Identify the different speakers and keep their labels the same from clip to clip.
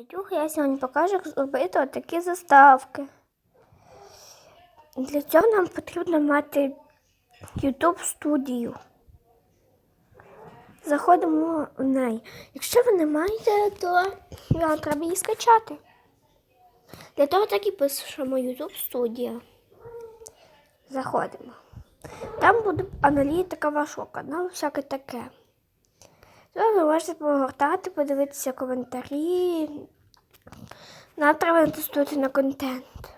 Speaker 1: Надюха, я сьогодні покажу, як зробити отакі заставки. Для цього нам потрібно мати YouTube студію. Заходимо в неї. Якщо ви не маєте, то вам треба її скачати. Для того так і пишемо YouTube студія. Заходимо. Там буде аналітика вашого каналу, всяке таке. То ви можете погортати, подивитися коментарі. Нам треба натиснути на контент.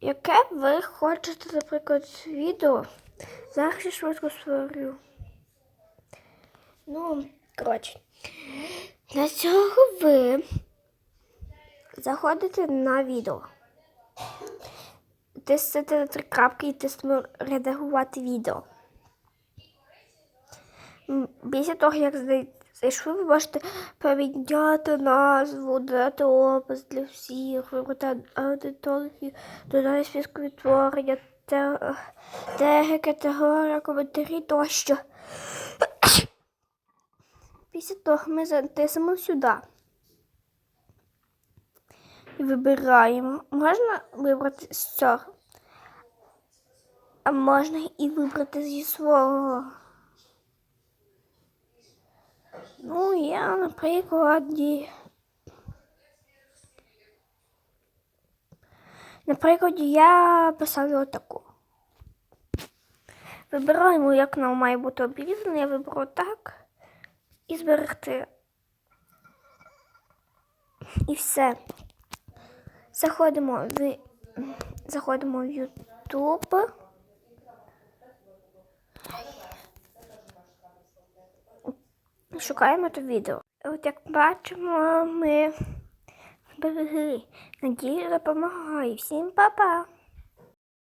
Speaker 1: Яке ви хочете, наприклад, відео? Зараз я швидко створю. Ну, коротше. Для цього ви заходите на відео. Тиснете на три крапки і тиснемо редагувати відео. Після того, як зайшли, ви можете поміняти назву, додати опис для всіх, вибрати аудиторію, додати списку відтворення, те- теги, категорія, коментарі тощо. Після того ми затисимо сюди. І вибираємо. Можна вибрати з цього. А можна і вибрати зі свого. Ну, я, наприклад, Наприклад, я писав отаку. Вибираємо, як нам має бути обрізано. Я виберу так і зберегти. І все. Заходимо в заходимо в YouTube. Шукаємо то відео. От як бачимо, ми зберегли. Надію допомагає. Всім па-па!